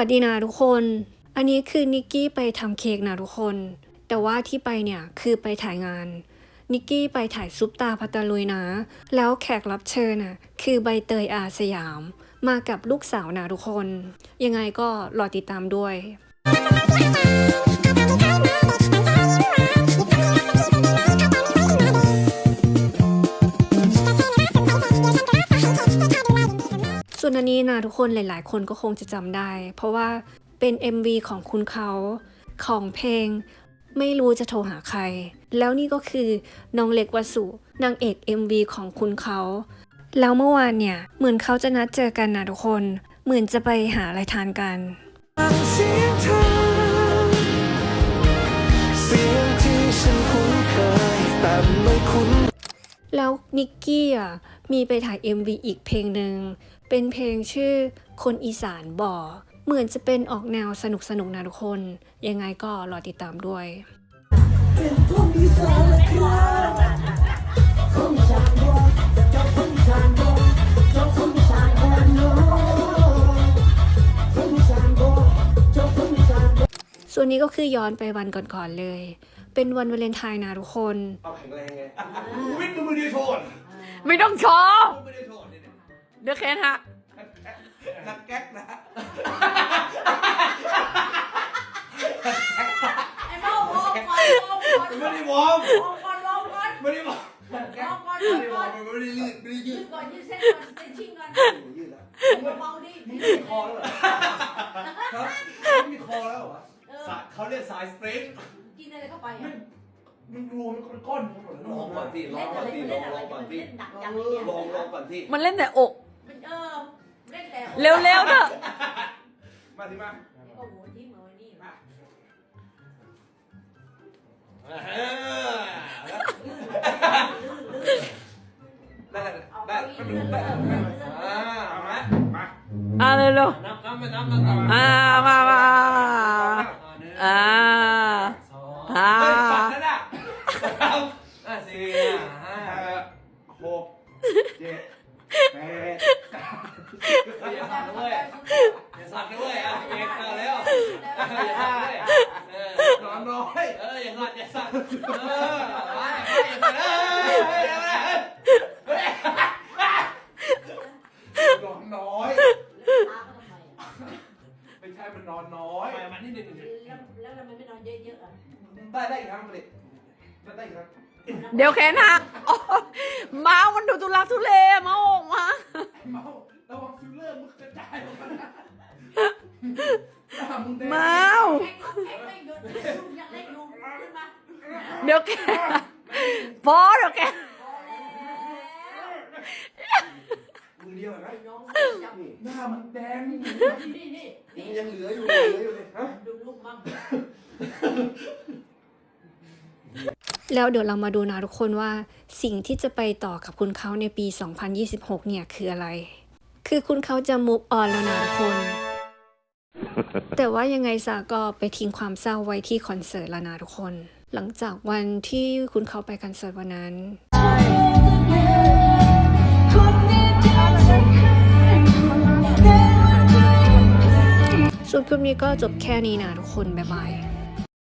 วัสดีนะทุกคน อันนี้คือนิกกี้ไปทำเค้กนะทุกคน แต่ว่าที่ไปเนี่ยคือไปถ่ายงาน นิกกี้ไปถ่ายซุปตาพัตลุยนะ แล้วแขกรับเชิญน่ะคือใบเตยอาสยาม มากับลูกสาวนะทุกคน ยังไงก็รอติดตามด้วย อันนี้นะทุกคนหลาย ๆ คนก็คงจะจำได้ เพราะว่าเป็น MV ของคุณเขาของเพลง ไม่รู้จะโทรหาใคร แล้วนี่ก็คือน้องเล็กวสุนางเอก MV ของคุณเขาแล้วเมื่อวานเนี่ยเหมือนเขาจะนัดเจอกันนะทุกคน เหมือนจะไปหาอะไรทานกันเสียงเธอเสียงที่ฉันคุ้นเคยแต่ไม่คุ้นแล้วนิกกี้อะ มีไปถ่าย MV อีกเพลงหนึ่ง เป็นเพลงชื่อคนอีสานบ่อ เหมือนจะเป็นออกแนวสนุกสนุกๆนะทุกคน ยังไงก็รอติดตามด้วยส่วนนี้ก็คือย้อนไปวันก่อนๆเลย เป็นวันวาเลนไทน์นะทุกคน เอาแข็งแรงไง วิ่งมือเดียวโชน ไม่ต้องโชว์มือเดียวโชนเนี่ยเดี๋ยวแคนหักนักแก๊กนะไอ้เบ้าวอร์มก่อนวอร์มก่อนไม่ได้วอร์มวอร์มก่อนวอร์มก่อนไม่ได้วอร์มนักแก๊กวอร์มก่อนไม่วอร์มได้วก่ออร์นมไม่ได้ยืดไม่ได้ยืยืดดก่อนยืดเส้นก่อนเส้นชิงก่อนยืดแล้วเบาๆดิมึงมีคอแล้วเหรอครับมึงมีคอแล้วเหรอเออสายเขาเรียกสายสปริงกินอะไรเข้าไปอะ มึงรวมมันก้อนๆทั้งหมดเลยลองก่อนสิลเล่องนก่ออะนไรสิลเล่องนอะลไรองก่อนสิเล่นหนักจังเลยเนี่ยลองลองก่อนสิมันเล่นแต่อก มันเออเล่นแต่เร็วๆเถอะมาสิมาโอ้โหทิ้งเหมือนนี่ได้ได้เอาได้เก้าได้อี้ได้เลื่อนเลื่อนเลื่อนอ่าเอามามาอะเร็วนับนับไปนับนับนับๆอ่ามามาอ่า อ่า เฮ้ยฝันแล้วน่ะสามอะสี่ห้าหก เจ็ดแปดเก้าอย่าสั่นด้วยอย่าสั่นด้วยอะเอกเอาแล้วอย่าสั่นด้วยเออนอนน้อยเอออย่าสั่นอย่าสั่นเออไปไปอย่าสั่นเออเฮ้ยเอาละเฮ้ยนอนน้อยไมอะไม่ใช่มันนอนน้อยไปมันนี่หนึ่งแล้วแล้วทำไมไม่นอนเยอะๆอะได้ได้อีกครั้งมาดิได้ได้อีกครั้ง เดี๋ยวแคนหักโอ๊ยเมามันดูทุลักทุเลมาออกมา เมาระวังฟิลเลอร์มึงกระจายออกมาหน้ามึงแดงเมาแข็งแข็งไม่หยุดลุงอยากเล่นลุงขึ้นมาเดี๋ยวแกพอเดี๋ยวแกพอแล้วมือเดียวเห็นไหมน้องจับนี่หน้ามันแดงนี่นี่นี่ยันี่งยังเหลืออยู่เหลืออยู่เลยฮะ ดูลูกมั่ง แล้วเดี๋ยวเรามาดูนะทุกคนว่าสิ่งที่จะไปต่อกับคุณเขาในปี 2026 เนี่ยคืออะไร คือคุณเขาจะ move on แล้วนะทุกคน แต่ว่ายังไงซะก็ไปทิ้งความเศร้าไว้ที่คอนเสิร์ตแล้วนะทุกคน หลังจากวันที่คุณเขาไปคอนเสิร์ตวันนั้นส่วนคลิปนี้ก็จบแค่นี้นะทุกคน บ๊ายบาย